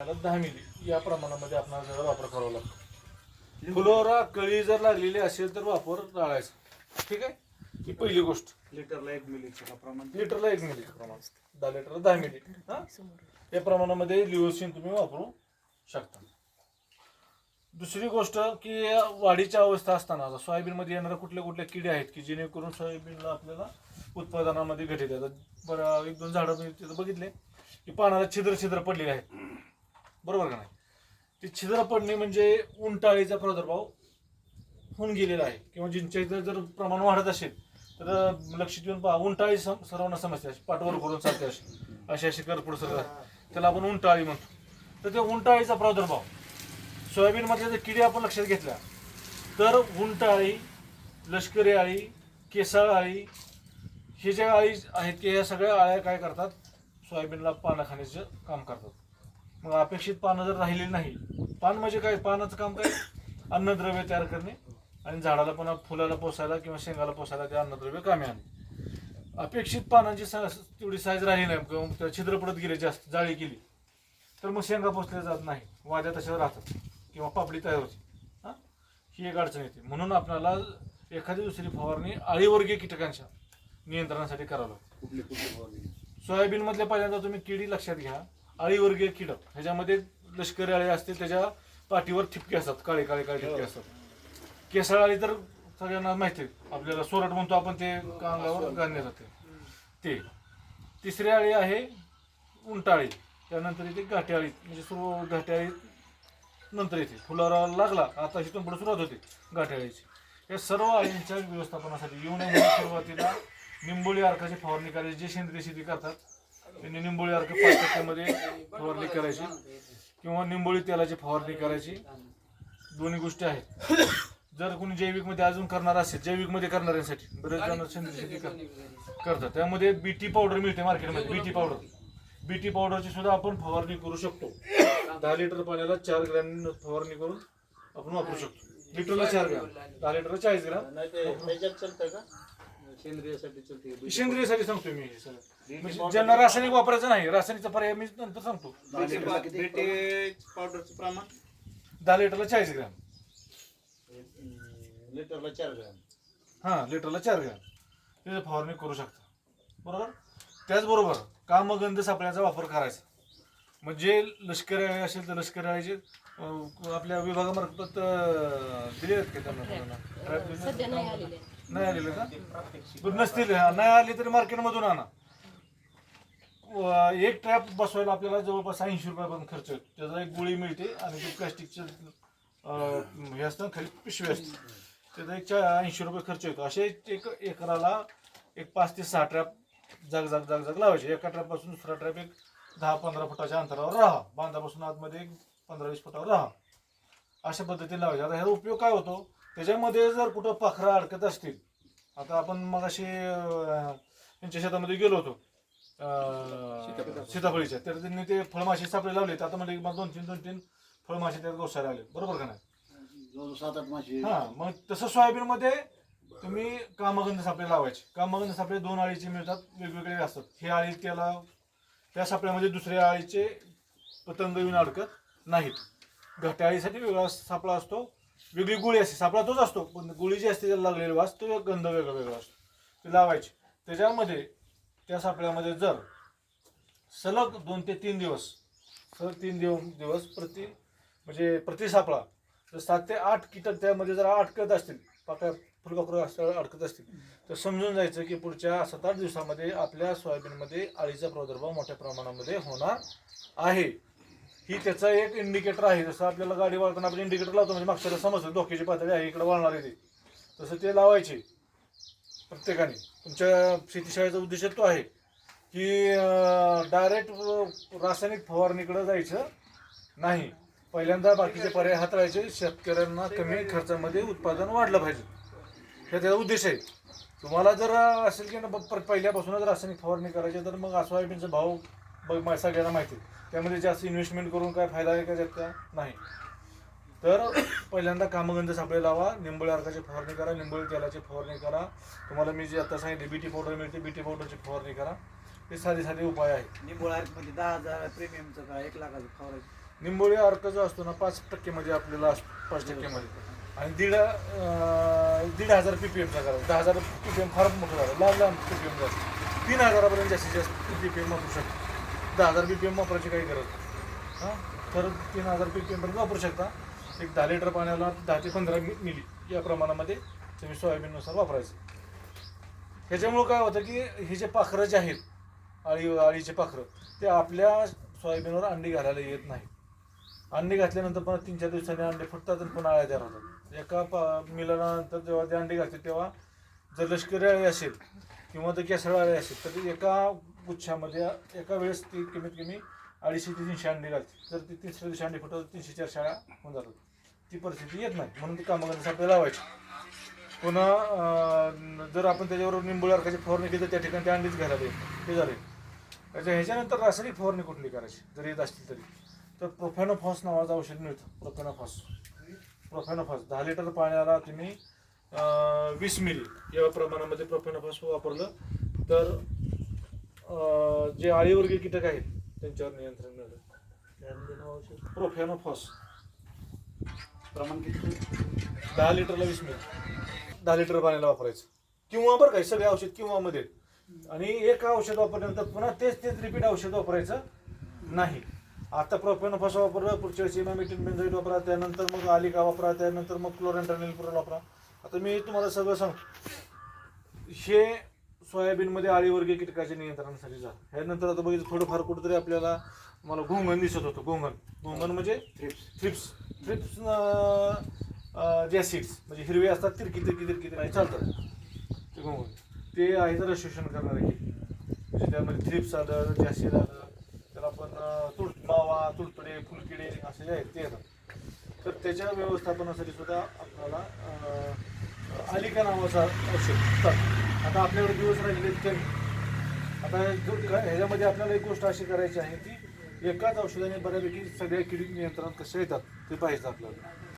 त्याला दहा मिली. या प्रमाणामध्ये आपल्याला त्याचा वापर करावा लागतो. फुलोरा कळी जर लागलेली असेल तर वापर टाळायचा. ठीक आहे? ही पहिली गोष्ट. लिटरला एक मिलीचं प्रमाण? लिटरला एक मिली प्रमाण दहा लिटरला दहा मिली. हा? या प्रमाणामध्ये लिओसिन तुम्ही वापरू शकता. दुसरी गोष्ट की वाढीच्या अवस्था असताना सोयाबीनमध्ये येणाऱ्या कुठल्या कुठल्या किडे आहेत की जेणेकरून सोयाबीनला आपल्याला उत्पादनामध्ये घट येते? आता बरं एक दोन झाडं तिथं बघितले की पानाला छिद्र छिद्र पडलेले आहेत. बरोबर का नाही? ते छिद्र पडणे म्हणजे उंटाळीचा प्रादुर्भाव होऊन गेलेला आहे. किंवा जिंच्या इथं जर प्रमाण वाढत असेल तर लक्ष देऊन पहा उंटाळी सम- सर्वांना समस्या पाठवर करून चालते अशी. अशी अशी करपूड सगळं त्याला आपण उंटाळी म्हणतो. तर त्या उंटाळीचा प्रादुर्भाव सोयाबीनमधल्या जर किडी आपण लक्षात घेतल्या तर उंटाळी लष्करी आळी केसाळ आळी हे ज्या आळी आहेत की ह्या सगळ्या आळ्या काय करतात? सोयाबीनला पानं खाण्याचं काम करतात. मग अपेक्षित पानं जर राहिलेली नाही पान म्हणजे काय? पानाचं काम काय? अन्नद्रव्य तयार करणे आणि झाडाला पुन्हा फुलाला पोसायला किंवा शेंगाला पोसायला ते अन्नद्रव्य कामी आणणे. अपेक्षित पानांची तेवढी साईज राहिली नाही किंवा छिद्र पडत गेले जास्त जाळी केली तर मग शेंगा पोचल्या जात नाही. वाद्या तशाच राहतात किंवा पापडी तयार होते. हां? ही एक अडचण येते. म्हणून आपल्याला एखादी दुसरी फवारणी आळीवर्गीय कीटकांच्या नियंत्रणासाठी करावं लागते. कुठली कुठली फवारणी? सोयाबीन मधल्या पहिल्यांदा तुम्ही किडी लक्षात घ्या. आळीवर्गीय कीटक ह्याच्यामध्ये लष्करी आळी असते त्याच्या पाठीवर ठिपके असतात. काळे काळे काळे ठिपके असतात. केसळ आळी तर सगळ्यांना माहिती आपल्याला सोरट म्हणतो आपण ते कांगावर घालण्यात जाते. ते. तिसरी आळी आहे उंटाळी त्यानंतर येते घाट्याळी म्हणजे सुरू घाट्याळी नंतर येते. फुलारा लागला आता इथून पुढे सुरुवात होते घाट्याळीची या सर्व आळींच्या व्यवस्थापनासाठी येऊन सुरुवातीला निंबोळी अर्काची फवारणी करायची जे सेंद्रिय शेती करतात. त्यांनी निंबोळी अर्क पाच टक्क्यामध्ये फवारणी करायची किंवा निंबोळी तेलाची फवारणी करायची. दोन्ही गोष्टी आहेत. जर कोणी जैविकमध्ये अजून करणार असेल जैविकमध्ये करणाऱ्यांसाठी बरेच जण सेंद्रिय शेती कर- करतात. त्यामध्ये बीटी पावडर मिळते मार्केटमध्ये बीटी पावडर बीटी पावडरची सुद्धा आपण फवारणी करू शकतो. दहा लिटर पाण्याला चार ग्रॅम फवारणी करून आपण वापरू शकतो. लिटरला चार ग्रॅम दहा लिटरला चाळीस ग्रॅम नाही ते त्याच्यात चालतंय का? सेंद्रियसाठी चालते सेंद्रियसाठी सांगतोय मी हे सगळं म्हणजे ज्यांना रासायनिक वापरायचं नाही रासायनिकचा पर्याय मी नंतर सांगतो. बेटे पावडरचं प्रमाण? दहा लिटरला चाळीस ग्रॅम. लिटरला चार ग्रॅम. हां लिटरला चार ग्रॅम. त्याची फवारणी करू शकता. बरोबर? त्याचबरोबर कामगंध सापळ्याचा वापर करायचा. म्हणजे लष्करी असेल तर लष्करी अं, आपल्या विभागामार्फत दिले आहेत का त्यांना? सध्या नाही आलेले. नाही आलेले का? बरं नसतील. हा, नाही आली तरी मार्केटमधून आणा. व एक ट्रॅप बसवायला आपल्याला जवळपास ऐंशी रुपयापर्यंत खर्च येतो. त्याचा एक गोळी मिळते आणि ते प्लॅस्टिकचं हे असतं खाली पिशवी असते. त्याचा एक ऐंशी रुपये खर्च येतो. असे एक एकराला एक पाच ते सहा ट्रॅप जाग जाग जाग जाग लावायचे. एका ट्रॅपपासून दुसरा ट्रॅप एक दहा पंधरा फुटाच्या अंतरावर राहा. बांधापासून आतमध्ये एक पंधरा वीस फुटावर राहा. अशा पद्धतीने लावायचे. आता ह्याचा उपयोग काय होतो? त्याच्यामध्ये जर कुठं पाखरं अडकत असतील आता आपण मग अशी त्यांच्या शेतामध्ये गेलो होतो अं, सीताफळीच्या. तर त्यांनी ते फळमाशी सापळे लावले. तर आता म्हणजे मला दोन तीन दोन तीन फळमाशी त्यात गोसायला आले बरोबर का नाही? जवळ सात आठ माशी. हा मग तसं सोयाबीन मध्ये तुम्ही कामगंध सापळे लावायचे. कामगंध सापळे दोन आळीचे मिळतात वेगवेगळे असतात. हे आळी त्याला त्या सापळ्यामध्ये दुसऱ्या आळीचे पतंग येऊन अडकत नाहीत. घट्याळीसाठी वेगळा सापळा असतो. वेगळी गोळी असते. सापळा तोच असतो पण गोळी जी असते त्याला लागलेली वास तो एक गंध वेगळा वेगळा असतो. ते लावायची. त्याच्यामध्ये त्या सापळ्यामध्ये जर सलग दोन ते तीन दिवस सलग तीन दिव दिवस प्रति म्हणजे प्रति सापळा तर सात ते आठ कीटक त्यामध्ये जर अडकत असतील पाकळ्या फुलपाखरं असं अडकत असतील तर समजून जायचं की पुढच्या सात आठ दिवसामध्ये आपल्या सोयाबीनमध्ये अळीचा प्रादुर्भाव मोठ्या प्रमाणामध्ये होणार आहे. ही त्याचा एक इंडिकेटर आहे. जसं आपल्याला गाडी वळताना आपण इंडिकेटर लावतो म्हणजे मागच्याला समजतं धोक्याची पातळी आहे इकडे वळणार आहे ते. तसं ते लावायचे प्रत्येकाने. तुमच्या शेतीशाळेचा उद्देश तो आहे की डायरेक्ट रासायनिक फवारणीकडे जायचं नाही. पहिल्यांदा बाकीचे पर्याय हाताळायचे शेतकऱ्यांना कमी खर्चामध्ये उत्पादन वाढलं पाहिजे. हे त्याचा उद्देश आहे. तुम्हाला जर असेल की ना पहिल्यापासूनच रासायनिक फवारणी करायची तर मग सोयाबीनचा भाव बघ सगळ्यांना माहिती आहे. त्यामध्ये जास्त इन्व्हेस्टमेंट करून काय फायदा आहे का त्यात का नाही. तर पहिल्यांदा कामगंध सापळे लावा निंबोळी अर्काची फवारणी करा निंबोळी तेलाची फवारणी करा. तुम्हाला मी जे आता सांगितले बीटी पावडर मिळते बीटी पावडरची फवारणी करा. हे साधे साधे उपाय आहेत. निंबोळा मध्ये दहा हजार प्रीमियमचं का एक लाखाचं फवारायचं निंबोळी अर्क जो असतो ना पाच टक्केमध्ये आपल्याला असतो पाच टक्केमध्ये. आणि दीड अं, दीड हजार पी पी एमचा करायचा. दहा हजार पी पी एम फार मोठं झालं. लांब लांब पी पी एम जास्त तीन हजारापर्यंत जास्तीत जास्त पी पी एम वापरू शकतो. दहा हजार पी पी एम वापरायची काही गरज नाही. हां? तर तीन हजार पी पी एमपर्यंत वापरू शकता. एक दहा लिटर पाण्याला दहा ते पंधरा मिली या प्रमाणामध्ये तुम्ही सोयाबीननुसार वापरायचं. ह्याच्यामुळं काय होतं की हे जे पाखरं जे आहेत आळी आळीचे पाखरं ते आपल्या सोयाबीनवर अंडी घालायला येत नाही अंडी घातल्यानंतर पण तीन चार दिवसांनी अंडे फुटतात आणि पुन्हा आळ्या तयार होतात. एका पा मिलनानंतर जेव्हा ते अंडी घालते तेव्हा जर लष्करी अळी असेल किंवा ते केसळ अळी असेल तर एका गुच्छामध्ये एका वेळेस ती कमीत कमी अडीचशे ते तीनशे अंडी घालते. जर ती तीनशे दिवशी अंडी फुटतात तीनशे चार शाळा होऊन जातात. ती परिस्थिती येत नाही. म्हणून ती कामं आपल्याला लावायची. पुन्हा जर आपण त्याच्यावर निंबू अर्काची फवारणी केली तर त्या ठिकाणी ते अंडीच घ्यायला पाहिजे हे झाले. त्याच्या ह्याच्यानंतर रासायनिक फवारणी कुठली करायची जर येत असतील तरी. तर प्रोफेनोफॉस नावाचं औषध मिळतं. प्रोफेनोफॉस. प्रोफेनोफॉस. दहा लिटर पाण्याला तुम्ही वीस मिली. या प्रमाणामध्ये प्रोफेनोफॉस वापरलं तर जे आळीवर्गीय कीटक आहेत त्यांच्यावर नियंत्रण मिळतं. त्यामध्ये प्रोफॅनोफॉस प्रमाण किती? दहा लिटरला वीस मिनिट दहा लिटर पाण्याला वापरायचं. किंवा बरं काय सगळे औषध किंवा मध्ये आणि एक औषध वापरल्यानंतर पुन्हा तेच तेच रिपीट औषध वापरायचं नाही. आता प्रोफेनोफॉस वापरलं पुढच्या वेळेस इमामिटिन बेंझोइट वापरा त्यानंतर मग आलिका वापरा त्यानंतर मग क्लोरेंट्रानिल वापरा. आता मी तुम्हाला सगळं सांगतो. हे सोयाबीनमध्ये आळीवर्गीय कीटकाच्या नियंत्रणासाठी झालं ह्यानंतर आता बघितलं थोडंफार कुठेतरी आपल्याला मला घोंगण दिसत होतं घोंगण घोंगण म्हणजे थ्रिप्स थ्रिप्स थ्रिप्स ज्या सीड्स म्हणजे हिरवे असतात तिरकी तिरकी तिरकी तिरकी चालतात. ते घोंगण ते आहे तर शोषण करणारे कीड म्हणजे त्यामध्ये थ्रिप्स आलं जॅसिड आलं त्याला आपण तुळ मावा तुळतुडे फुलकिडे असे जे आहेत ते येतात. तर त्याच्या व्यवस्थापनासाठी सुद्धा आपल्याला अं, आलिका नावाचा औषध. चालतं. आता आपल्याकडे दिवस राहिले तरी आता ह्याच्यामध्ये आपल्याला एक गोष्ट अशी करायची आहे की एकाच औषधाने बऱ्यापैकी सगळ्या किडी नियंत्रण कशा येतात ते पाहिजे आपल्याला.